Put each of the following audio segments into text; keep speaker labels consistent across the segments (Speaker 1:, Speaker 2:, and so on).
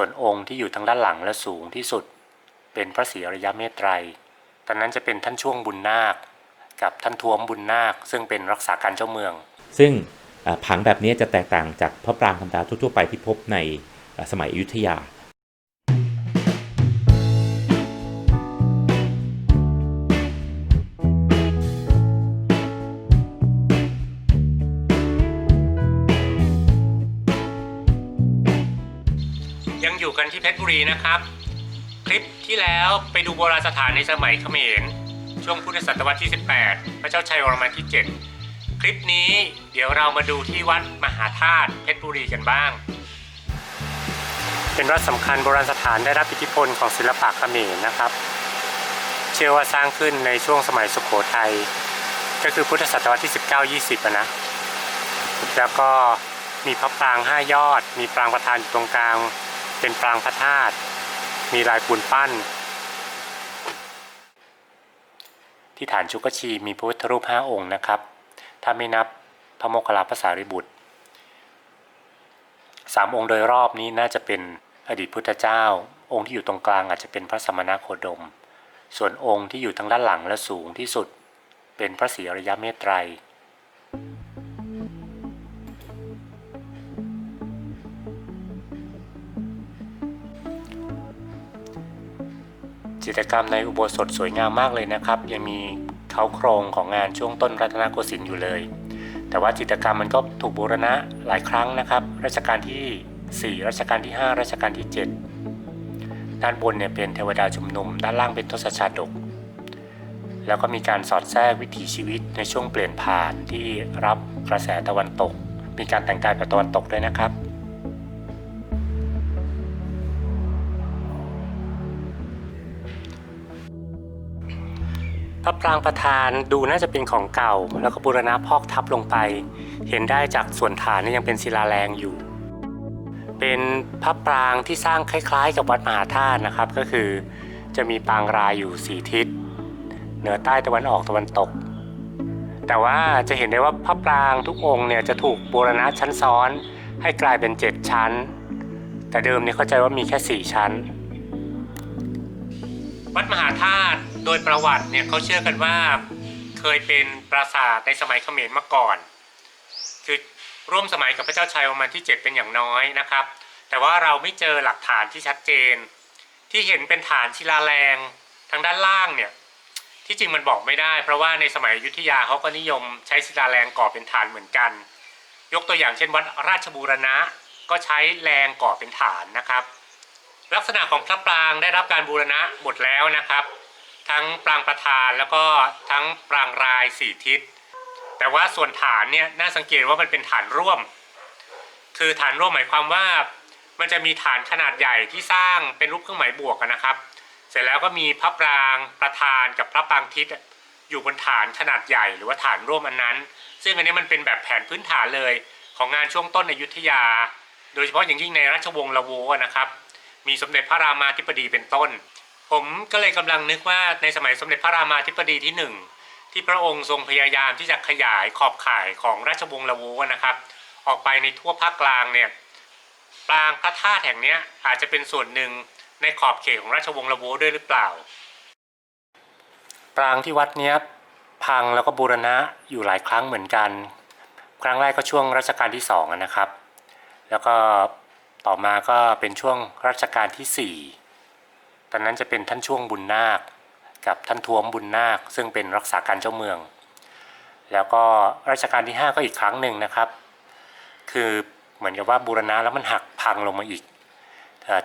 Speaker 1: ส่วนองค์ที่อยู่ทางด้านหลังและสูงที่สุด เป็นพระศรีอริยเมตไตรตอนนั้นจะเป็นท่านช่วงบุญนาค กับท่านท้วมบุญนาค ซึ่งเป็นรักษาการเจ้าเมือง
Speaker 2: ซึ่งผังแบบนี้จะแตกต่างจากพระปรางธรรมดาทั่วๆไปที่พบในสมัยอยุธยา
Speaker 1: กันที่เพชรบุรีนะครับ คลิปที่แล้วไปดูโบราณสถานในสมัยเขมร ช่วงพุทธศตวรรษที่ 18 พระเจ้าชัยวรมันที่ 7 คลิปนี้เดี๋ยวเรามาดูที่วัดมหาธาตุเพชรบุรีกันบ้าง เป็นวัดสำคัญโบราณสถานได้รับอิทธิพลของศิลปะเขมรนะครับ เชื่อว่าสร้างขึ้นในช่วงสมัยสุโขทัยก็คือพุทธศตวรรษที่ 19-20นะ แล้วก็มีพระปรางห้ายอด มีปรางประธานอยู่ตรงกลาง เป็นปรางพระธาตุมีลายปูนปั้น ที่ฐานชุกชีมีพระพุทธรูปห้าองค์นะครับ ถ้าไม่นับพระโมคคัลลาภาษาริบุตรสามองค์โดยรอบนี้น่าจะเป็นอดีตพุทธเจ้า องค์ที่อยู่ตรงกลางอาจจะเป็นพระสมณโคดม ส่วนองค์ที่อยู่ทางด้านหลังและสูงที่สุด เป็นพระศรีอริยเมตไตร จิตรกรรมในอุโบสถสวยงามมากเลยนะครับ ยังมีเขาโครงของงานช่วงต้นรัตนโกสินทร์อยู่เลย แต่ว่าจิตรกรรมมันก็ถูกบูรณะหลายครั้งนะครับรัชกาลที่ 4 รัชกาลที่ 5 รัชกาลที่ 7 ด้านบนเนี่ยเป็นเทวดาชุมนุม ด้านล่างเป็นทศชาดก แล้วก็มีการสอดแทรกวิถีชีวิตในช่วงเปลี่ยนผ่านที่รับกระแสตะวันตก มีการแต่งกายแบบตะวันตกด้วยนะครับ ระปรางประธานดูน่าจะเป็นของเก่า แล้วก็บูรณะพอกทับลงไป เห็นได้จากส่วนฐานนี่ยังเป็นศิลาแรงอยู่ เป็นพระปรางที่สร้างคล้าย ๆ กับวัดมหาธาตุนะครับ ก็คือจะมีปางรายอยู่สี่ทิศ เหนือใต้ตะวันออกตะวันตก แต่ว่าจะเห็นได้ว่าพระปรางทุกองค์เนี่ยจะถูกบูรณะชั้นซ้อนให้กลายเป็นเจ็ดชั้น แต่เดิมเนี่ยเข้าใจว่ามีแค่สี่ชั้น วัดมหาธาตุโดยประวัติเนี่ยเขาเชื่อกันว่าเคยเป็นปราสาทในสมัยเขมรมาก่อน คือร่วมสมัยกับพระเจ้าชัยวรมันที่ 7 เป็นอย่างน้อยนะครับ แต่ว่าเราไม่เจอหลักฐานที่ชัดเจน ที่เห็นเป็นฐานศิลาแรงทางด้านล่างเนี่ยที่จริงมันบอกไม่ได้ เพราะว่าในสมัยยุทธยาเขาก็นิยมใช้ศิลาแรงก่อเป็นฐานเหมือนกัน ยกตัวอย่างเช่นวัดราชบูรณะก็ใช้แรงก่อเป็นฐานนะครับ ลักษณะของพระปรางได้รับการบูรณะหมดแล้วนะครับ ทั้งปรางประธานแล้วก็ทั้งปรางรายสี่ทิศ แต่ว่าส่วนฐานเนี่ยน่าสังเกตว่ามันเป็นฐานร่วม คือฐานร่วมหมายความว่า มันจะมีฐานขนาดใหญ่ที่สร้างเป็นรูปเครื่องหมายบวกนะครับ เสร็จแล้วก็มีพระปรางประธานกับพระปรางทิศอยู่บนฐานขนาดใหญ่หรือว่าฐานร่วมอันนั้น ซึ่งอันนี้มันเป็นแบบแผนพื้นฐานเลยของงานช่วงต้นในอยุธยา โดยเฉพาะอย่างยิ่งในราชวงศ์ละโวนะครับ มีสมเด็จพระรามาธิบดีเป็นต้น ผมก็เลยกำลังนึกว่าในสมัยสมเด็จพระรามาธิบดีที่หนึ่งที่พระองค์ทรงพยายามที่จะขยายขอบข่ายของราชวงศ์ละโวนะครับ ออกไปในทั่วภาคกลางเนี่ยปรางพระธาตุแห่งนี้อาจจะเป็นส่วนหนึ่งในขอบเขตของราชวงศ์ละโวด้วยหรือเปล่า ปรางที่วัดเนี้ยพังแล้วก็บูรณะอยู่หลายครั้งเหมือนกัน ครั้งแรกก็ช่วงรัชกาลที่สองนะครับ แล้วก็ ต่อมาก็เป็นช่วงรัชกาลที่ 4 ตอนนั้นจะเป็นท่านช่วงบุญนาค กับท่านทวมบุญนาค ซึ่งเป็นรักษาการเจ้าเมือง แล้วก็รัชกาลที่ 5 ก็อีกครั้งหนึ่งนะครับ คือเหมือนกับว่าบูรณะแล้วมันหักพังลงมาอีก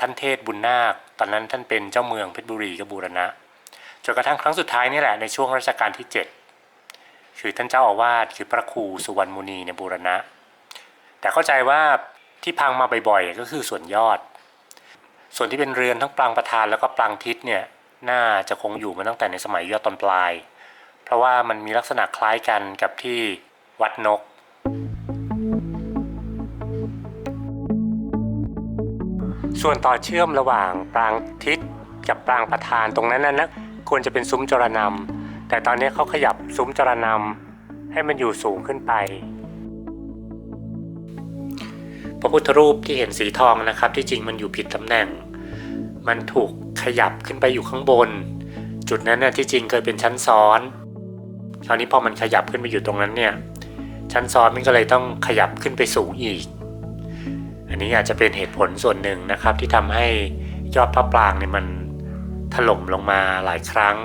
Speaker 1: ท่านเทศบุญนาค ตอนนั้นท่านเป็นเจ้าเมืองเพชรบุรีก็บูรณะจนกระทั่งครั้งสุดท้ายนี่แหละในช่วงรัชกาลที่ 7 คือท่านเจ้าอาวาสคือพระครูสุวรรณมุนีในยบูรณะ แต่เข้าใจว่า ที่พังมาบ่อยๆ ก็คือส่วนยอด ส่วนที่เป็นเรือนทั้งปรางประธานแล้วก็ปรางทิศเนี่ยน่าจะคงอยู่มาตั้งแต่ในสมัยยอดตอนปลาย เพราะว่ามันมีลักษณะคล้ายกันกับที่วัดนก ส่วนต่อเชื่อมระหว่างปรางทิศกับปรางประธานตรงนั้นนะนะควรจะเป็นซุ้มจรนำแต่ตอนนี้เขาขยับซุ้มจรนำให้มันอยู่สูงขึ้นไป พระพุทธรูปที่เห็นสีทองนะครับ ที่จริงมันอยู่ผิดตำแหน่ง มันถูกขยับขึ้นไปอยู่ข้างบน จุดนั้นน่ะที่จริงเคยเป็นชั้นซ้อน คราวนี้พอมันขยับขึ้นไปอยู่ตรงนั้นเนี่ยชั้นซ้อนมันก็เลยต้องขยับขึ้นไปสูงอีก อันนี้อาจจะเป็นเหตุผลส่วนหนึ่งนะครับที่ทำให้ยอดพระปรางเนี่ยมันถล่มลงมาหลายครั้ง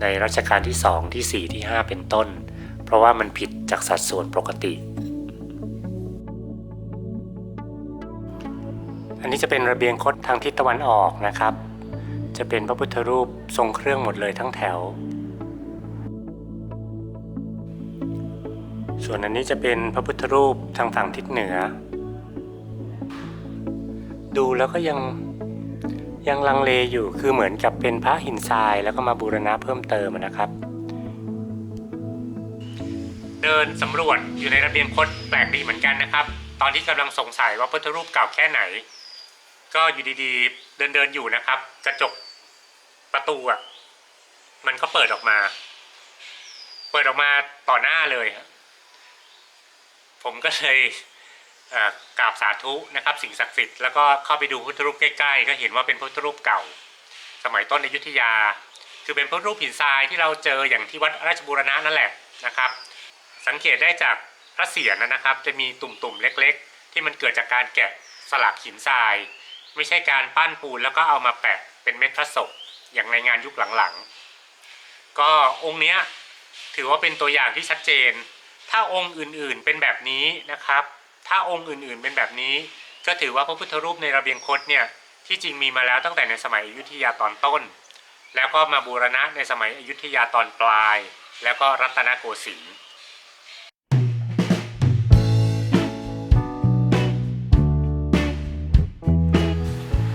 Speaker 1: ในรัชกาลที่ 2 ที่ 4 ที่ 5 เป็นต้น เพราะว่ามันผิดจากสัดส่วนปกติ อันนี้จะเป็นระเบียงคดทางทิศตะวันออกนะครับ จะเป็นพระพุทธรูปทรงเครื่องหมดเลยทั้งแถว ส่วนอันนี้จะเป็นพระพุทธรูปทางฝั่งทิศเหนือ ดูแล้วก็ยังยังลังเลอยู่คือเหมือนกับเป็นพระหินทรายแล้วก็มาบูรณะเพิ่มเติมนะครับ เดินสำรวจอยู่ในระเบียงคดแปลกดีเหมือนกันนะครับ ตอนที่กำลังสงสัยว่าพุทธรูปเก่าแค่ไหน ก็อยู่ดีๆ เดินเดินอยู่นะครับ กระจกประตูอะ มันก็เปิดออกมา เปิดออกมาต่อหน้าเลยครับผมก็เลยกราบสาธุนะครับ สิ่งศักดิ์สิทธิ์แล้วก็เข้าไปดูพุทธรูปใกล้ๆ ก็เห็นว่าเป็นพุทธรูปเก่า สมัยต้นอยุธยา คือเป็นพุทธรูปหินทรายที่เราเจออย่างที่วัดราชบูรณะนั่นแหละนะครับ สังเกตได้จากพระเศียรนะครับ จะมีตุ่มๆเล็ก ๆ ที่มันเกิดจากการแกะสลักหินทราย ไม่ใช่การปั้นปูนแล้วก็เอามาแปะเป็นเม็ดพระศกอย่างในงานยุคหลังๆ ก็องค์เนี้ยถือว่าเป็นตัวอย่างที่ชัดเจน ถ้าองค์อื่นๆเป็นแบบนี้นะครับ ถ้าองค์อื่นๆเป็นแบบนี้ ก็ถือว่าพระพุทธรูปในระเบียงคดเนี่ยที่จริงมีมาแล้วตั้งแต่ในสมัยอยุธยาตอนต้น แล้วก็มาบูรณะในสมัยอยุธยาตอนปลาย แล้วก็รัตนโกสินทร์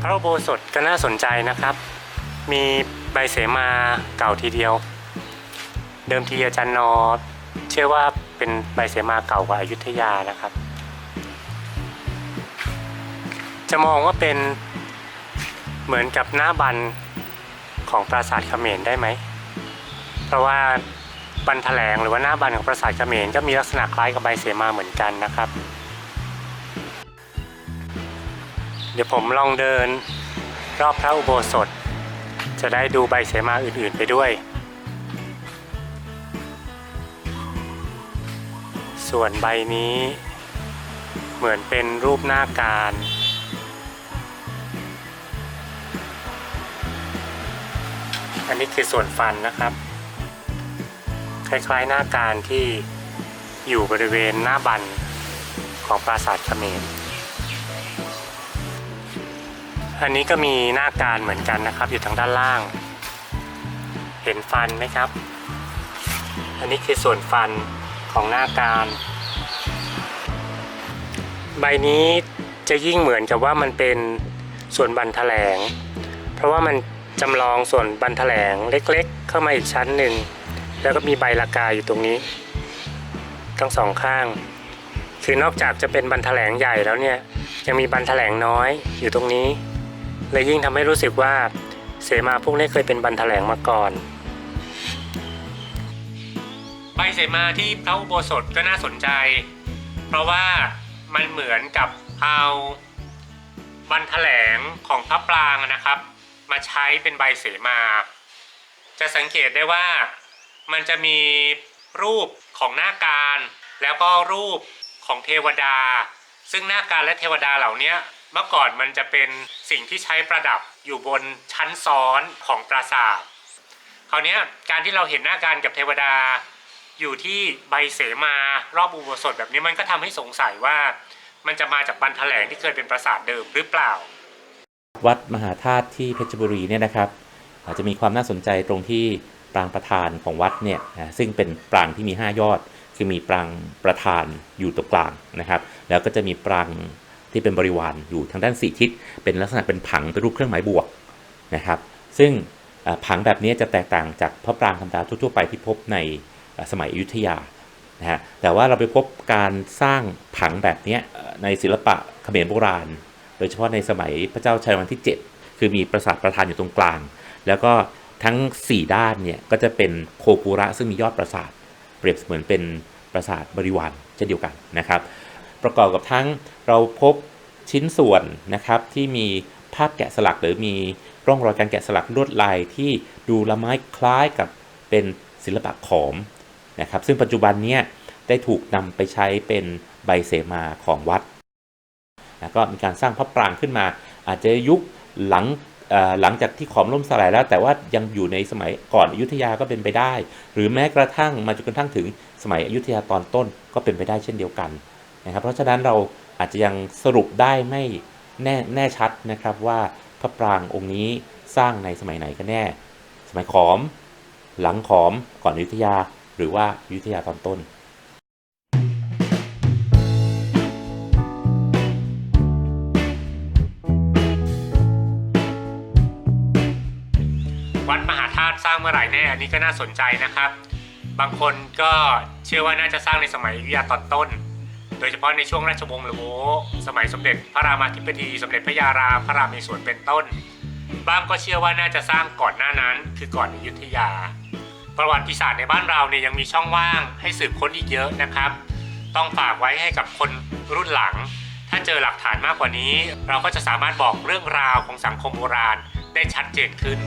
Speaker 1: ระอุโบสถก็น่าสนใจนะครับ มีใบเสมาเก่าทีเดียว เดิมทีอาจารย์นอเชื่อว่าเป็นใบเสมาเก่ากว่าอายุทยานะครับ จะมองว่าเป็นเหมือนกับหน้าบันของปราสาทเขมรได้ไหม เพราะว่าบันแถลงหรือว่าหน้าบันของปราสาทเขมรก็มีลักษณะคล้ายกับใบเสมาเหมือนกันนะครับ เดี๋ยวผมลองเดิน รอบพระอุโบสถ จะได้ดูใบเสมาอื่นๆไปด้วย ส่วนใบนี้ เหมือนเป็นรูปหน้าการอันนี้คือส่วนฟันนะครับ คล้ายๆหน้าการที่อยู่บริเวณหน้าบันของปราสาทเขมร อันนี้ก็มีหน้าการเหมือนกันนะครับ อยู่ทางด้านล่าง เห็นฟันไหมครับ อันนี้คือส่วนฟันของหน้าการ ใบนี้จะยิ่งเหมือนกับว่ามันเป็นส่วนบันแถลง เพราะว่ามันจำลองส่วนบันแถลงเล็กๆ เข้ามาอีกชั้นหนึ่ง แล้วก็มีใบลากาอยู่ตรงนี้ ทั้งสองข้าง คือนอกจากจะเป็นบันแถลงใหญ่แล้วเนี่ยยังมีบันแถลงน้อยอยู่ตรงนี้ เลยยิ่งทำให้รู้สึกว่าเสมาพวกนี้เคยเป็นบันแถลงมาก่อนใบเสมาที่พระอุโบสถก็น่าสนใจ เพราะว่ามันเหมือนกับเอาบันแถลงของพระปรางนะครับ มาใช้เป็นใบเสมา จะสังเกตได้ว่ามันจะมีรูปของหน้าการ แล้วก็รูปของเทวดา ซึ่งหน้าการและเทวดาเหล่านี้ มื่อก่อนมันจะเป็นสิ่งที่ใช้ประดับอยู่บนชั้นซ้อนของปราสาทคราวนี้การที่เราเห็นหน้าการกับเทวดา อยู่ที่ใบเสมารอบอุโบสถแบบนี้มันก็ทำให้สงสัยว่า มันจะมาจากบันแถลงที่เคยเป็นปราสาทเดิมหรือเปล่า
Speaker 2: วัดมหาธาตุที่เพชรบุรีเนี่ยนะครับ อาจจะมีความน่าสนใจตรงที่ปรางประธานของวัดเนี่ยซึ่งเป็นปรางที่มี 5 ยอด คือมีปรางประธานอยู่ตรงกลางนะครับ แล้วก็จะมีปราง ที่เป็นบริวารอยู่ทางด้านสี่ทิศเป็นลักษณะเป็นผังเป็นรูปเครื่องหมายบวกนะครับ ซึ่งผังแบบนี้จะแตกต่างจากพระปรางธรรมดาทั่วๆไปที่พบในสมัยอยุธยานะฮะแต่ว่าเราไปพบการสร้างผังแบบนี้ในศิลปะเขมรโบราณ โดยเฉพาะในสมัยพระเจ้าชัยวันที่ 7 คือมีปราสาทประธานอยู่ตรงกลาง แล้วก็ทั้ง 4 ด้านเนี่ยก็จะเป็นโคปุระซึ่งมียอดปราสาท เปรียบเสมือนเป็นปราสาทบริวารเช่นเดียวกันนะครับ ประกอบกับทั้งเราพบชิ้นส่วนนะครับที่มีภาพแกะสลักหรือมีร่องรอยการแกะสลักลวดลายที่ดูละไม้คล้ายกับเป็นศิลปะขอมนะครับ ซึ่งปัจจุบันเนี้ยได้ถูกนำไปใช้เป็นใบเสมาของวัดแล้วก็มีการสร้างพระปรางขึ้นมา อาจจะยุคหลังหลังจากที่ขอมล่มสลายแล้ว แต่ว่ายังอยู่ในสมัยก่อนอยุธยาก็เป็นไปได้ หรือแม้กระทั่งมาจนกระทั่งถึงสมัยอยุธยาตอนต้นก็เป็นไปได้เช่นเดียวกัน นะครับ เพราะฉะนั้นเราอาจจะยังสรุปได้ไม่แน่แน่ชัดนะครับว่าพระปรางองค์นี้สร้างในสมัยไหนกันแน่ สมัยขอม หลังขอมก่อนอยุธยา หรือว่าอยุธยาตอนต้น
Speaker 1: วัดมหาธาตุสร้างเมื่อไหร่แน่อันนี้ก็น่าสนใจนะครับ บางคนก็เชื่อว่าน่าจะสร้างในสมัยยุธยาตอนต้น โดยเฉพาะในช่วงราชวงศ์ละโวสมัยสมเด็จพระรามาธิบดีสมเด็จพระยารามพระรามในสวนเป็นต้นบางก็เชื่อว่าน่าจะสร้างก่อนหน้านั้นคือก่อนอยุธยา ประวัติศาสตร์ในบ้านเราเนี่ยยังมีช่องว่างให้สืบค้นอีกเยอะนะครับ ต้องฝากไว้ให้กับคนรุ่นหลัง ถ้าเจอหลักฐานมากกว่านี้ เราก็จะสามารถบอกเรื่องราวของสังคมโบราณได้ชัดเจนขึ้น